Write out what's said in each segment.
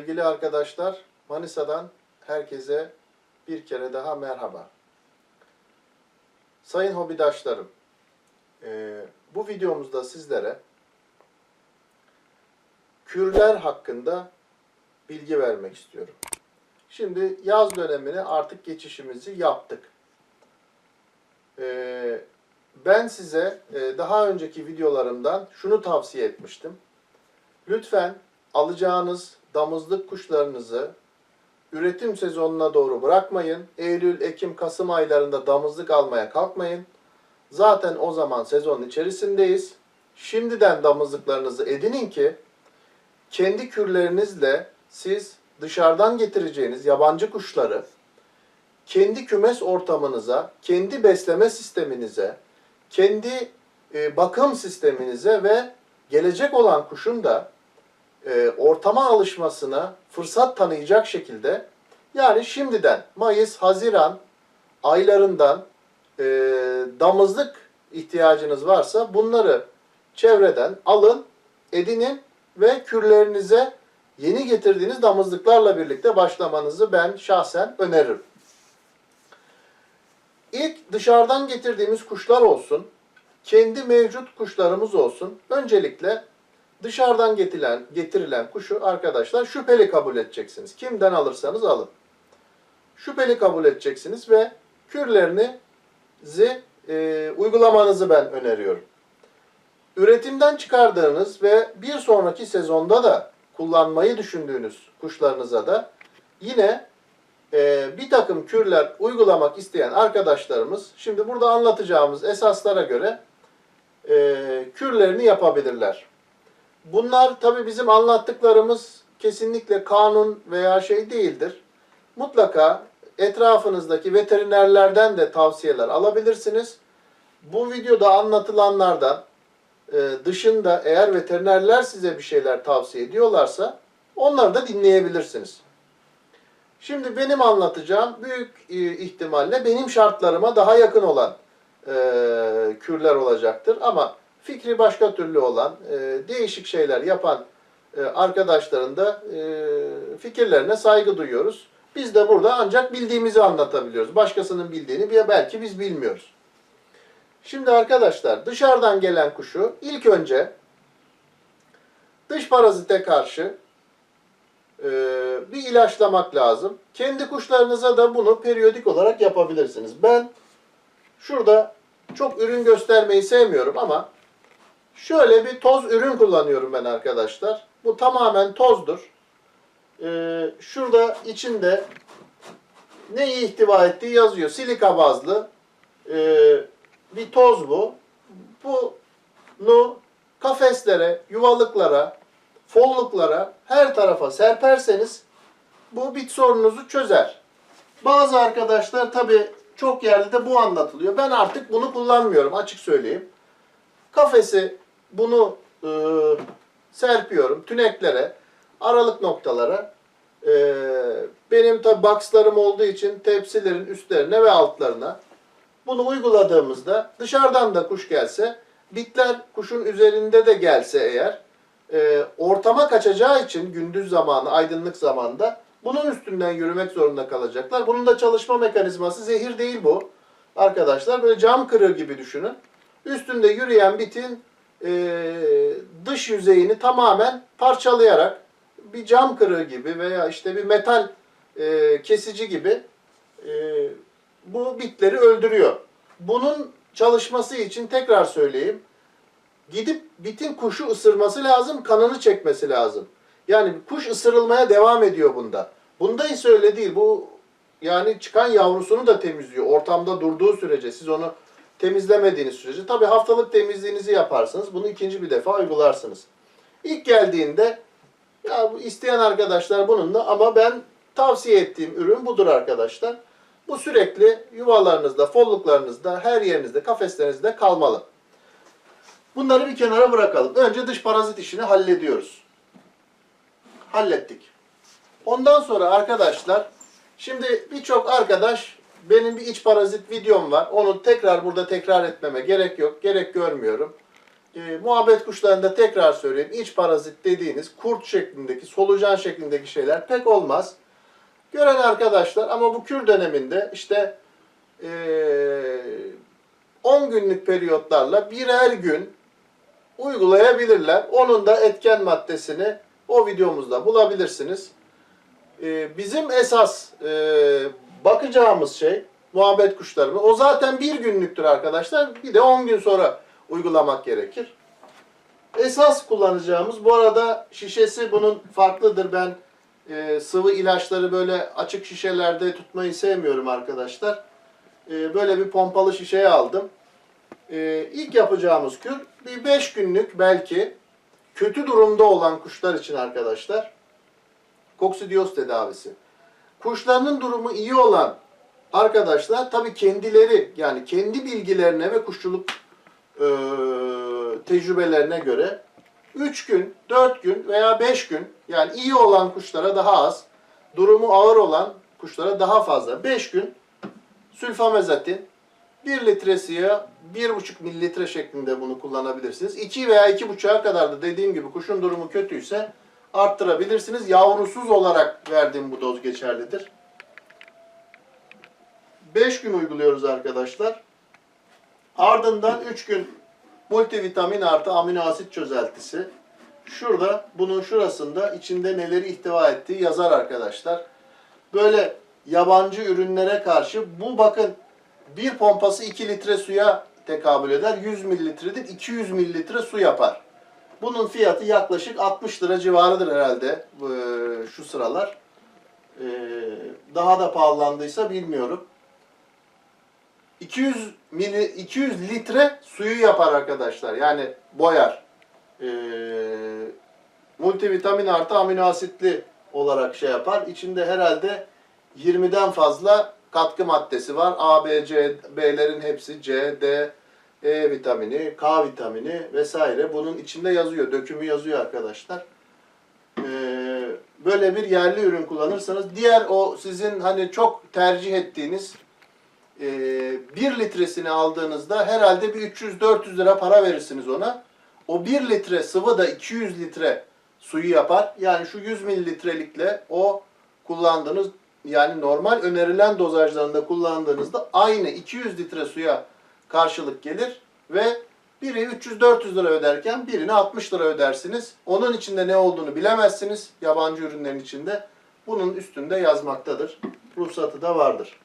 Sevgili arkadaşlar, Manisa'dan herkese bir kere daha merhaba. Sayın hobidaşlarım, eee, bu videomuzda sizlere kürler hakkında bilgi vermek istiyorum. Şimdi yaz dönemine artık geçişimizi yaptık. Eee, ben size eee, daha önceki videolarımdan şunu tavsiye etmiştim. Lütfen alacağınız damızlık kuşlarınızı üretim sezonuna doğru bırakmayın. Eylül, Ekim, Kasım aylarında damızlık almaya kalkmayın. Zaten o zaman sezonun içerisindeyiz. Şimdiden damızlıklarınızı edinin ki kendi kürlerinizle siz dışarıdan getireceğiniz yabancı kuşları kendi kümes ortamınıza, kendi besleme sisteminize, kendi e, bakım sisteminize ve gelecek olan kuşun da e, ortama alışmasına fırsat tanıyacak şekilde yani şimdiden Mayıs, Haziran aylarından e, damızlık ihtiyacınız varsa bunları çevreden alın, edinin ve kürlerinize yeni getirdiğiniz damızlıklarla birlikte başlamanızı ben şahsen öneririm. İlk dışarıdan getirdiğimiz kuşlar olsun, kendi mevcut kuşlarımız olsun. Öncelikle dışarıdan getirilen, getirilen kuşu arkadaşlar şüpheli kabul edeceksiniz. Kimden alırsanız alın. Şüpheli kabul edeceksiniz ve kürlerinizi e, uygulamanızı ben öneriyorum. Üretimden çıkardığınız ve bir sonraki sezonda da kullanmayı düşündüğünüz kuşlarınıza da yine e, bir takım kürler uygulamak isteyen arkadaşlarımız şimdi burada anlatacağımız esaslara göre e, kürlerini yapabilirler. Bunlar tabii bizim anlattıklarımız kesinlikle kanun veya şey değildir. Mutlaka etrafınızdaki veterinerlerden de tavsiyeler alabilirsiniz. Bu videoda anlatılanlardan e, dışında eğer veterinerler size bir şeyler tavsiye ediyorlarsa onları da dinleyebilirsiniz. Şimdi benim anlatacağım büyük e, ihtimalle benim şartlarıma daha yakın olan e, kürler olacaktır. Ama fikri başka türlü olan, e, değişik şeyler yapan e, arkadaşların da e, fikirlerine saygı duyuyoruz. Biz de burada ancak bildiğimizi anlatabiliyoruz. Başkasının bildiğini belki biz bilmiyoruz. Şimdi arkadaşlar dışarıdan gelen kuşu ilk önce dış parazite karşı e, bir ilaçlamak lazım. Kendi kuşlarınıza da bunu periyodik olarak yapabilirsiniz. Ben şurada çok ürün göstermeyi sevmiyorum ama şöyle bir toz ürün kullanıyorum ben arkadaşlar. Bu tamamen tozdur. Ee, şurada içinde neyi ihtiva ettiği yazıyor. Silika bazlı ee, bir toz bu. Bunu kafeslere, yuvalıklara, folluklara, her tarafa serperseniz bu bit sorununuzu çözer. Bazı arkadaşlar tabi çok yerde de bu anlatılıyor. Ben artık bunu kullanmıyorum açık söyleyeyim. Kafesi bunu e, serpiyorum tüneklere, aralık noktalara. E, benim tabi boxlarım olduğu için tepsilerin üstlerine ve altlarına. Bunu uyguladığımızda dışarıdan da kuş gelse, bitler kuşun üzerinde de gelse eğer, e, ortama kaçacağı için gündüz zamanı, aydınlık zamanda bunun üstünden yürümek zorunda kalacaklar. Bunun da çalışma mekanizması zehir değil bu. Arkadaşlar böyle cam kırığı gibi düşünün. Üstünde yürüyen bitin e, dış yüzeyini tamamen parçalayarak bir cam kırığı gibi veya işte bir metal e, kesici gibi e, bu bitleri öldürüyor. Bunun çalışması için tekrar söyleyeyim. Gidip bitin kuşu ısırması lazım, kanını çekmesi lazım. Yani kuş ısırılmaya devam ediyor bunda. Bunda ise öyle değil. Bu yani çıkan yavrusunu da temizliyor. Ortamda durduğu sürece siz onu temizlemediğiniz sürece. Tabi haftalık temizliğinizi yaparsınız. Bunu ikinci bir defa uygularsınız. İlk geldiğinde ya bu isteyen arkadaşlar bununla ama ben tavsiye ettiğim ürün budur arkadaşlar. Bu sürekli yuvalarınızda, folluklarınızda, her yerinizde, kafeslerinizde kalmalı. Bunları bir kenara bırakalım. Önce dış parazit işini hallediyoruz. Hallettik. Ondan sonra arkadaşlar, şimdi birçok arkadaş benim bir iç parazit videom var. Onu tekrar burada tekrar etmeme gerek yok. Gerek görmüyorum. e, muhabbet kuşlarında tekrar söyleyeyim iç parazit dediğiniz kurt şeklindeki, solucan şeklindeki şeyler pek olmaz. Gören arkadaşlar ama bu kür döneminde işte e, 10 günlük periyotlarla birer gün uygulayabilirler. Onun da etken maddesini o videomuzda bulabilirsiniz. E, bizim esas e, bakacağımız şey muhabbet kuşlarını. O zaten bir günlüktür arkadaşlar. Bir de 10 gün sonra uygulamak gerekir. Esas kullanacağımız bu arada şişesi bunun farklıdır. Ben e, sıvı ilaçları böyle açık şişelerde tutmayı sevmiyorum arkadaşlar. E, böyle bir pompalı şişeye aldım. E, ilk yapacağımız kür bir 5 günlük belki kötü durumda olan kuşlar için arkadaşlar. Koksidiyoz tedavisi. Kuşlarının durumu iyi olan arkadaşlar tabii kendileri yani kendi bilgilerine ve kuşçuluk e, tecrübelerine göre 3 gün, 4 gün veya 5 gün yani iyi olan kuşlara daha az, durumu ağır olan kuşlara daha fazla 5 gün sülfamezatin 1 litre suya 1,5 mililitre şeklinde bunu kullanabilirsiniz. 2 veya 2,5'a kadar da dediğim gibi kuşun durumu kötüyse arttırabilirsiniz. Yavrusuz olarak verdiğim bu doz geçerlidir. 5 gün uyguluyoruz arkadaşlar. Ardından 3 gün multivitamin artı amino asit çözeltisi. Şurada bunun şurasında içinde neleri ihtiva ettiği yazar arkadaşlar. Böyle yabancı ürünlere karşı bu bakın bir pompası 2 litre suya tekabül eder. 100 mililitredir. 200 mililitre su yapar. Bunun fiyatı yaklaşık 60 lira civarıdır herhalde e, şu sıralar. E, Daha da pahalandıysa bilmiyorum. 200 mili, 200 litre suyu yapar arkadaşlar. Yani boyar. Ee, multivitamin artı amino asitli olarak şey yapar. İçinde herhalde 20'den fazla katkı maddesi var. A, B, C, B'lerin hepsi C, D, E vitamini, K vitamini vesaire. Bunun içinde yazıyor. Dökümü yazıyor arkadaşlar. Ee, böyle bir yerli ürün kullanırsanız diğer o sizin hani çok tercih ettiğiniz e, 1 litresini aldığınızda herhalde bir 300-400 lira para verirsiniz ona. O 1 litre sıvı da 200 litre suyu yapar. Yani şu 100 mililitrelikle o kullandığınız yani normal önerilen dozajlarında kullandığınızda aynı 200 litre suya karşılık gelir ve biri 300-400 lira öderken birini 60 lira ödersiniz. Onun içinde ne olduğunu bilemezsiniz yabancı ürünlerin içinde. Bunun üstünde yazmaktadır. Ruhsatı da vardır.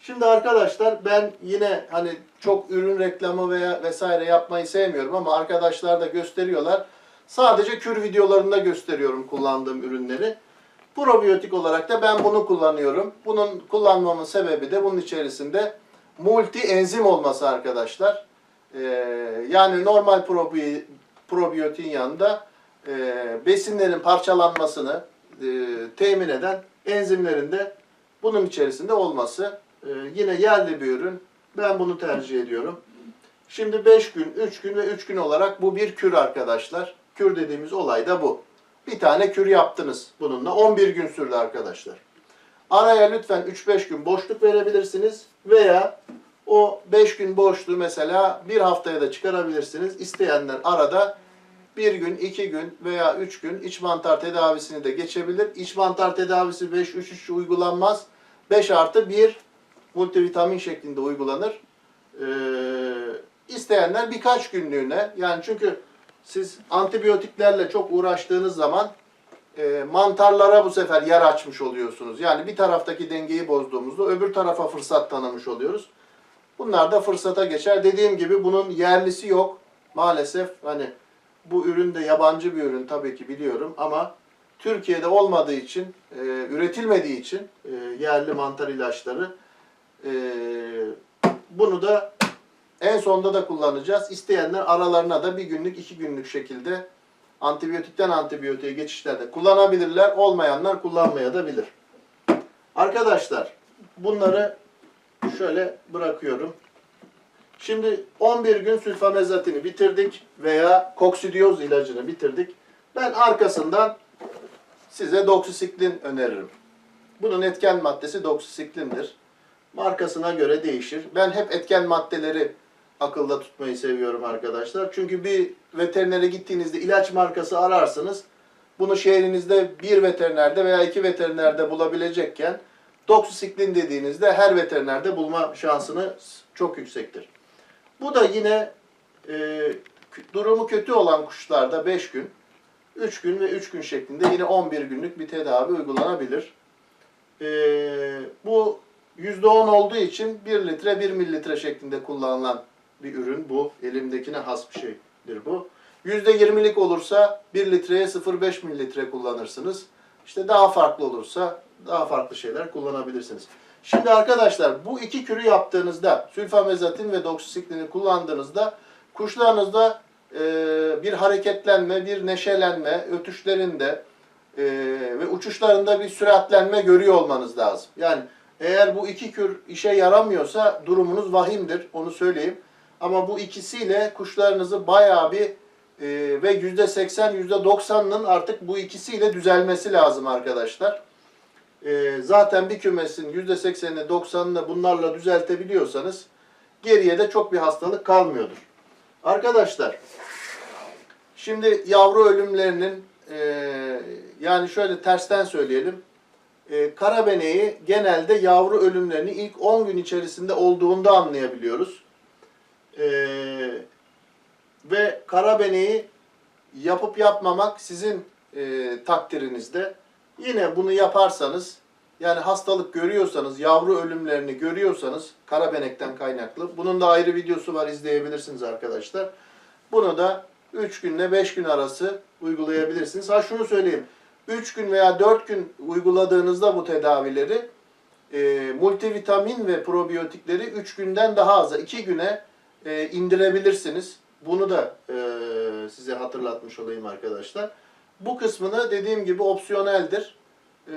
Şimdi arkadaşlar ben yine hani çok ürün reklamı veya vesaire yapmayı sevmiyorum ama arkadaşlar da gösteriyorlar. Sadece kür videolarında gösteriyorum kullandığım ürünleri. Probiyotik olarak da ben bunu kullanıyorum. Bunun kullanmamın sebebi de bunun içerisinde multi enzim olması arkadaşlar. Ee, yani normal probi- probiyotin yanında e, besinlerin parçalanmasını e, temin eden enzimlerin de bunun içerisinde olması. Ee, yine yerli bir ürün. Ben bunu tercih ediyorum. Şimdi 5 gün, 3 gün ve 3 gün olarak bu bir kür arkadaşlar. Kür dediğimiz olay da bu. Bir tane kür yaptınız bununla. 11 gün sürdü arkadaşlar. Araya lütfen 3-5 gün boşluk verebilirsiniz veya o 5 gün boşluğu mesela bir haftaya da çıkarabilirsiniz. İsteyenler arada bir gün, iki gün veya üç gün iç mantar tedavisini de geçebilir. İç mantar tedavisi 5-3-3 uygulanmaz. 5 artı 1 multivitamin şeklinde uygulanır. Ee, isteyenler birkaç günlüğüne yani çünkü siz antibiyotiklerle çok uğraştığınız zaman e, mantarlara bu sefer yer açmış oluyorsunuz. Yani bir taraftaki dengeyi bozduğumuzda öbür tarafa fırsat tanımış oluyoruz. Bunlar da fırsata geçer. Dediğim gibi bunun yerlisi yok. Maalesef hani bu ürün de yabancı bir ürün tabii ki biliyorum ama Türkiye'de olmadığı için, e, üretilmediği için e, yerli mantar ilaçları e, bunu da en sonda da kullanacağız. İsteyenler aralarına da bir günlük, iki günlük şekilde antibiyotikten antibiyotiğe geçişlerde kullanabilirler. Olmayanlar kullanmaya. Arkadaşlar bunları şöyle bırakıyorum. Şimdi 11 gün sülfamezatini bitirdik veya koksidiyoz ilacını bitirdik. Ben arkasından size doksisiklin öneririm. Bunun etken maddesi doksisiklindir. Markasına göre değişir. Ben hep etken maddeleri akılda tutmayı seviyorum arkadaşlar. Çünkü bir veterinere gittiğinizde ilaç markası ararsınız. Bunu şehrinizde bir veterinerde veya iki veterinerde bulabilecekken doksisiklin dediğinizde her veterinerde bulma şansınız çok yüksektir. Bu da yine e, durumu kötü olan kuşlarda 5 gün, 3 gün ve 3 gün şeklinde yine 11 günlük bir tedavi uygulanabilir. E, bu %10 olduğu için 1 litre 1 mililitre şeklinde kullanılan bir ürün bu. Elimdekine has bir şeydir bu. %20'lik olursa 1 litreye 0,5 mililitre kullanırsınız. İşte daha farklı olursa daha farklı şeyler kullanabilirsiniz. Şimdi arkadaşlar bu iki kürü yaptığınızda sülfamezatin ve doksisiklini kullandığınızda kuşlarınızda e, bir hareketlenme, bir neşelenme, ötüşlerinde e, ve uçuşlarında bir süratlenme görüyor olmanız lazım. Yani eğer bu iki kür işe yaramıyorsa durumunuz vahimdir, onu söyleyeyim. Ama bu ikisiyle kuşlarınızı bayağı bir e, ve yüzde seksen, yüzde doksanının artık bu ikisiyle düzelmesi lazım arkadaşlar. E, zaten bir kümesin yüzde seksenini, doksanını bunlarla düzeltebiliyorsanız geriye de çok bir hastalık kalmıyordur. Arkadaşlar, şimdi yavru ölümlerinin e, yani şöyle tersten söyleyelim. E, karabeneyi genelde yavru ölümlerini ilk 10 gün içerisinde olduğunda anlayabiliyoruz. E, ve karabeneyi yapıp yapmamak sizin e, takdirinizde. Yine bunu yaparsanız yani hastalık görüyorsanız, yavru ölümlerini görüyorsanız karabenekten kaynaklı. Bunun da ayrı videosu var izleyebilirsiniz arkadaşlar. Bunu da 3 günle 5 gün arası uygulayabilirsiniz. Ha şunu söyleyeyim. 3 gün veya 4 gün uyguladığınızda bu tedavileri e, multivitamin ve probiyotikleri 3 günden daha aza 2 güne e, indirebilirsiniz. Bunu da e, size hatırlatmış olayım arkadaşlar. Bu kısmını dediğim gibi opsiyoneldir. E,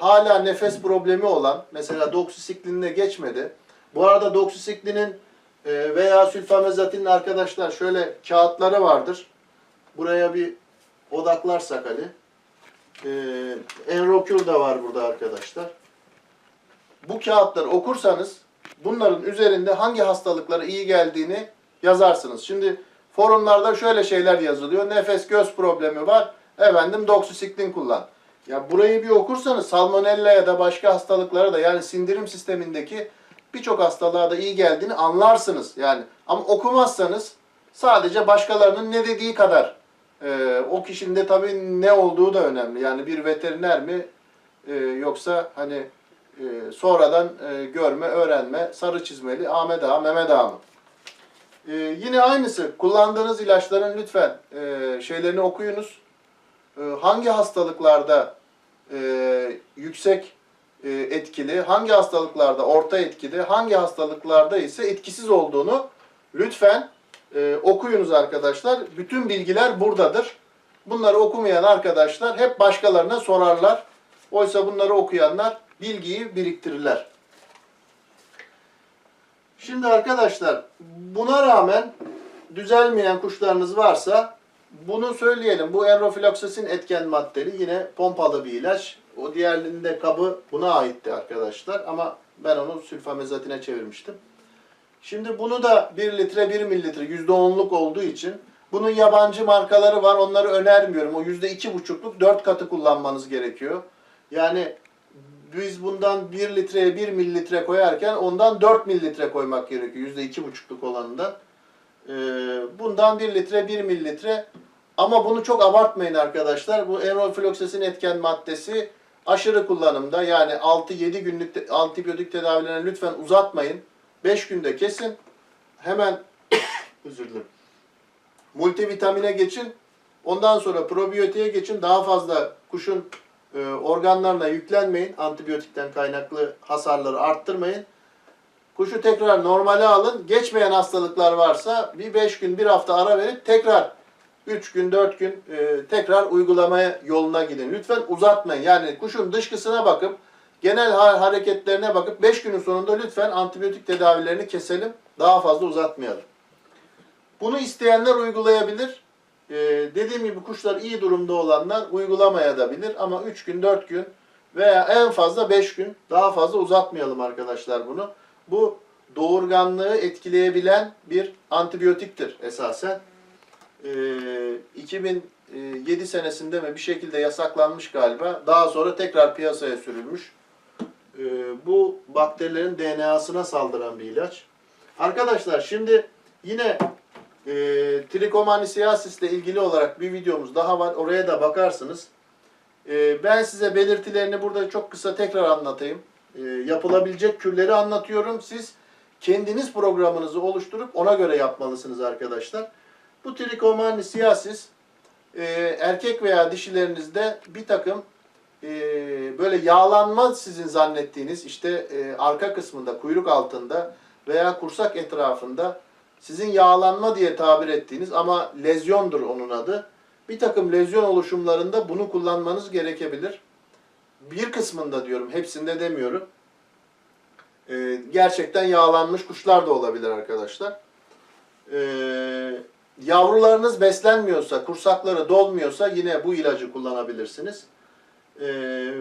hala nefes problemi olan, mesela doksisiklinine geçmedi. Bu arada doksisiklinin e, veya sülfamezatinin arkadaşlar şöyle kağıtları vardır. Buraya bir odaklarsak Ali. E, Enrocure da var burada arkadaşlar. Bu kağıtları okursanız bunların üzerinde hangi hastalıklara iyi geldiğini yazarsınız. Şimdi forumlarda şöyle şeyler yazılıyor. Nefes göz problemi var. Efendim doksisiklin kullan. Ya burayı bir okursanız salmonella ya da başka hastalıklara da yani sindirim sistemindeki birçok hastalığa da iyi geldiğini anlarsınız. Yani ama okumazsanız sadece başkalarının ne dediği kadar e, o kişinin de tabii ne olduğu da önemli. Yani bir veteriner mi e, yoksa hani e, sonradan e, görme, öğrenme, sarı çizmeli Ahmet Ağa, Mehmet Ağa mı? E, yine aynısı. Kullandığınız ilaçların lütfen e, şeylerini okuyunuz. E, hangi hastalıklarda e, yüksek etkili, hangi hastalıklarda orta etkili, hangi hastalıklarda ise etkisiz olduğunu lütfen okuyunuz arkadaşlar. Bütün bilgiler buradadır. Bunları okumayan arkadaşlar hep başkalarına sorarlar. Oysa bunları okuyanlar bilgiyi biriktirirler. Şimdi arkadaşlar buna rağmen düzelmeyen kuşlarınız varsa bunu söyleyelim. Bu enrofiloksasin etken maddeli yine pompalı bir ilaç. O diğerlerinde kabı buna aitti arkadaşlar ama ben onu sülfamezatine çevirmiştim. Şimdi bunu da 1 litre 1 mililitre %10'luk olduğu için bunun yabancı markaları var onları önermiyorum. O %2,5'luk 4 katı kullanmanız gerekiyor. Yani biz bundan 1 litreye 1 mililitre koyarken ondan 4 mililitre koymak gerekiyor %2,5'luk olanından. Ee, bundan 1 litre 1 mililitre ama bunu çok abartmayın arkadaşlar. Bu enrofiloksasin etken maddesi aşırı kullanımda yani 6-7 günlük antibiyotik tedavilerine lütfen uzatmayın. 5 günde kesin. Hemen özür dilerim. Multivitamine geçin. Ondan sonra probiyotiğe geçin. Daha fazla kuşun e, organlarına yüklenmeyin. Antibiyotikten kaynaklı hasarları arttırmayın. Kuşu tekrar normale alın. Geçmeyen hastalıklar varsa bir 5 gün, bir hafta ara verip tekrar 3 gün, 4 gün e, tekrar uygulamaya yoluna gidin. Lütfen uzatmayın. Yani kuşun dışkısına bakıp genel ha- hareketlerine bakıp 5 günün sonunda lütfen antibiyotik tedavilerini keselim. Daha fazla uzatmayalım. Bunu isteyenler uygulayabilir. Ee, dediğim gibi kuşlar iyi durumda olanlar uygulamayabilir ama 3 gün 4 gün veya en fazla 5 gün daha fazla uzatmayalım arkadaşlar bunu. Bu doğurganlığı etkileyebilen bir antibiyotiktir esasen. Ee, 2007 senesinde mi bir şekilde yasaklanmış galiba. Daha sonra tekrar piyasaya sürülmüş. Ee, bu bakterilerin DNA'sına saldıran bir ilaç. Arkadaşlar şimdi yine e, trikomaniasiasis ile ilgili olarak bir videomuz daha var. Oraya da bakarsınız. E, ben size belirtilerini burada çok kısa tekrar anlatayım. E, yapılabilecek kürleri anlatıyorum. Siz kendiniz programınızı oluşturup ona göre yapmalısınız arkadaşlar. Bu trikomaniasiasis e, erkek veya dişilerinizde bir takım e, böyle yağlanma sizin zannettiğiniz işte e, arka kısmında, kuyruk altında veya kursak etrafında sizin yağlanma diye tabir ettiğiniz ama lezyondur onun adı. Bir takım lezyon oluşumlarında bunu kullanmanız gerekebilir. Bir kısmında diyorum, hepsinde demiyorum. Ee, gerçekten yağlanmış kuşlar da olabilir arkadaşlar. Ee, yavrularınız beslenmiyorsa, kursakları dolmuyorsa yine bu ilacı kullanabilirsiniz. Ee,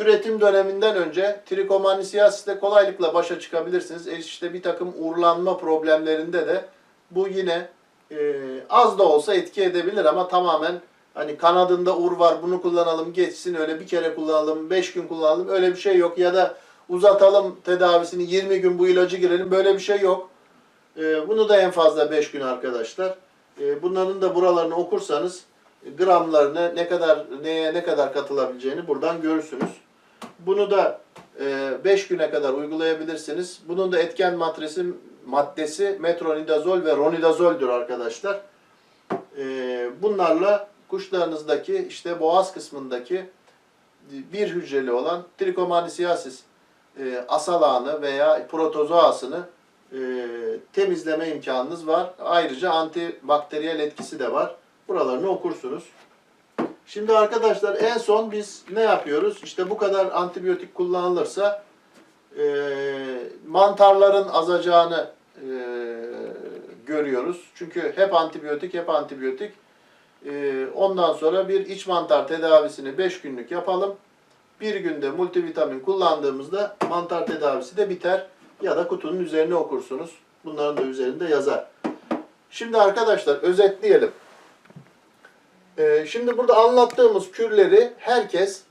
üretim döneminden önce trikomanisiasisle kolaylıkla başa çıkabilirsiniz. E işte bir takım uğurlanma problemlerinde de bu yine e, az da olsa etki edebilir ama tamamen hani kanadında ur var bunu kullanalım geçsin öyle bir kere kullanalım, 5 gün kullanalım öyle bir şey yok ya da uzatalım tedavisini 20 gün bu ilacı girelim böyle bir şey yok. E, bunu da en fazla 5 gün arkadaşlar. E, bunların da buralarını okursanız gramlarını ne kadar neye ne kadar katılabileceğini buradan görürsünüz. Bunu da 5 güne kadar uygulayabilirsiniz. Bunun da etken maddesi, maddesi metronidazol ve ronidazoldür arkadaşlar. E, bunlarla kuşlarınızdaki işte boğaz kısmındaki bir hücreli olan trikomaniasiasis e, asalağını veya protozoasını e, temizleme imkanınız var. Ayrıca antibakteriyel etkisi de var. Buralarını okursunuz. Şimdi arkadaşlar en son biz ne yapıyoruz? İşte bu kadar antibiyotik kullanılırsa e, mantarların azacağını e, görüyoruz. Çünkü hep antibiyotik, hep antibiyotik. E, ondan sonra bir iç mantar tedavisini 5 günlük yapalım. Bir günde multivitamin kullandığımızda mantar tedavisi de biter. Ya da kutunun üzerine okursunuz. Bunların da üzerinde yazar. Şimdi arkadaşlar özetleyelim. Ee, Şimdi burada anlattığımız kürleri herkes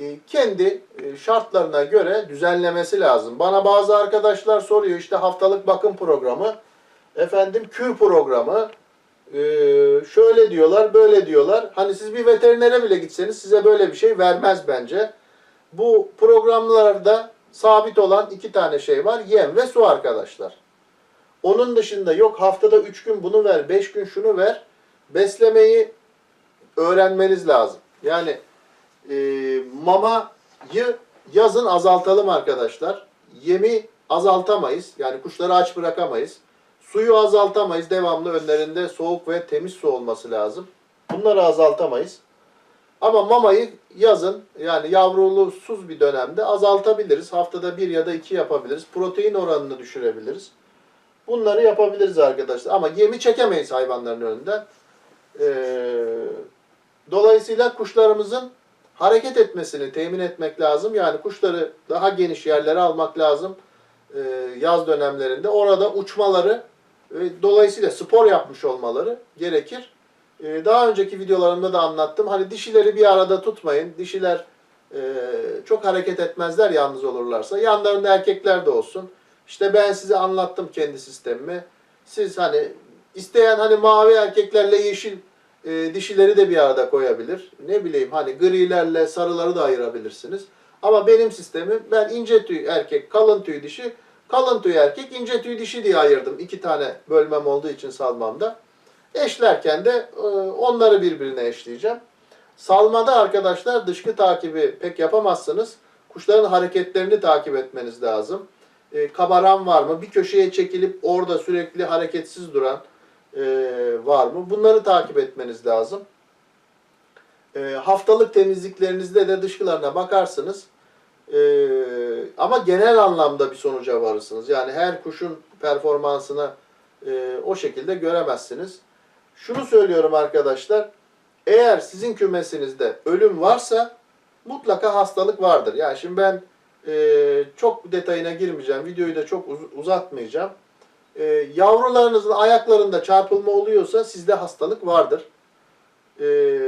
e, kendi e, şartlarına göre düzenlemesi lazım. Bana bazı arkadaşlar soruyor işte haftalık bakım programı, efendim kür programı, e, şöyle diyorlar, böyle diyorlar. Hani siz bir veterinere bile gitseniz size böyle bir şey vermez bence. Bu programlarda sabit olan iki tane şey var. Yem ve su arkadaşlar. Onun dışında yok haftada üç gün bunu ver, beş gün şunu ver. Beslemeyi öğrenmeniz lazım. Yani e, mamayı yazın azaltalım arkadaşlar. Yemi azaltamayız. Yani kuşları aç bırakamayız. Suyu azaltamayız. Devamlı önlerinde soğuk ve temiz su olması lazım. Bunları azaltamayız. Ama mamayı yazın yani yavrulusuz bir dönemde azaltabiliriz. Haftada bir ya da iki yapabiliriz. Protein oranını düşürebiliriz. Bunları yapabiliriz arkadaşlar. Ama yemi çekemeyiz hayvanların önünden. Ee, dolayısıyla kuşlarımızın hareket etmesini temin etmek lazım. Yani kuşları daha geniş yerlere almak lazım ee, yaz dönemlerinde. Orada uçmaları ve dolayısıyla spor yapmış olmaları gerekir. Ee, daha önceki videolarımda da anlattım. Hani dişileri bir arada tutmayın. Dişiler e, çok hareket etmezler yalnız olurlarsa. Yanlarında erkekler de olsun. İşte ben size anlattım kendi sistemimi. Siz hani isteyen hani mavi erkeklerle yeşil e, dişileri de bir arada koyabilir. Ne bileyim hani grilerle sarıları da ayırabilirsiniz. Ama benim sistemim ben ince tüy erkek, kalın tüy dişi, kalın tüy erkek, ince tüy dişi diye ayırdım. İki tane bölmem olduğu için salmamda. Eşlerken de e, onları birbirine eşleyeceğim. Salmada arkadaşlar dışkı takibi pek yapamazsınız. Kuşların hareketlerini takip etmeniz lazım. E, kabaran var mı? Bir köşeye çekilip orada sürekli hareketsiz duran e, var mı? Bunları takip etmeniz lazım. E, haftalık temizliklerinizde de dışkılarına bakarsınız. E, ama genel anlamda bir sonuca varırsınız. Yani her kuşun performansını e, o şekilde göremezsiniz. Şunu söylüyorum arkadaşlar. Eğer sizin kümesinizde ölüm varsa mutlaka hastalık vardır. Yani şimdi ben Ee, çok detayına girmeyeceğim. Videoyu da çok uz- uzatmayacağım. Ee, yavrularınızın ayaklarında çarpılma oluyorsa sizde hastalık vardır. Ee,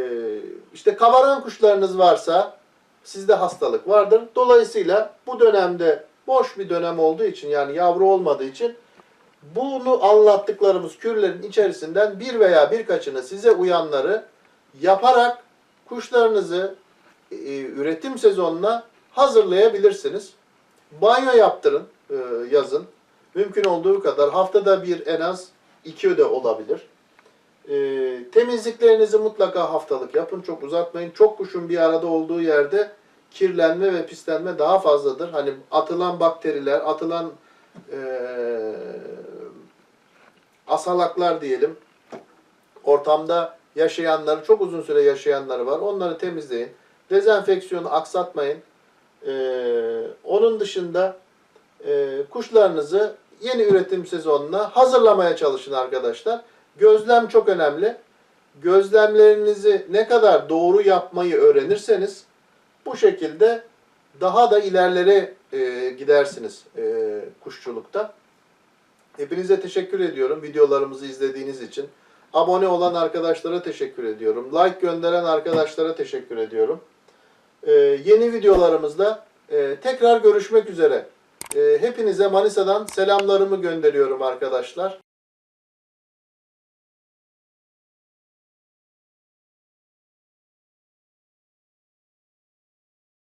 işte kabaran kuşlarınız varsa sizde hastalık vardır. Dolayısıyla bu dönemde boş bir dönem olduğu için yani yavru olmadığı için bunu anlattıklarımız kürlerin içerisinden bir veya birkaçını size uyanları yaparak kuşlarınızı e, üretim sezonuna hazırlayabilirsiniz. Banyo yaptırın e, yazın. Mümkün olduğu kadar haftada bir en az iki öde olabilir. E, temizliklerinizi mutlaka haftalık yapın. Çok uzatmayın. Çok kuşun bir arada olduğu yerde kirlenme ve pislenme daha fazladır. Hani atılan bakteriler, atılan e, asalaklar diyelim. Ortamda yaşayanları, çok uzun süre yaşayanları var. Onları temizleyin. Dezenfeksiyonu aksatmayın. E, onun dışında e, kuşlarınızı yeni üretim sezonuna hazırlamaya çalışın arkadaşlar. Gözlem çok önemli. Gözlemlerinizi ne kadar doğru yapmayı öğrenirseniz bu şekilde daha da ilerlere e, gidersiniz e, kuşçulukta. Hepinize teşekkür ediyorum videolarımızı izlediğiniz için. Abone olan arkadaşlara teşekkür ediyorum. Like gönderen arkadaşlara teşekkür ediyorum. E, yeni videolarımızda e, tekrar görüşmek üzere. E, hepinize Manisa'dan selamlarımı gönderiyorum arkadaşlar.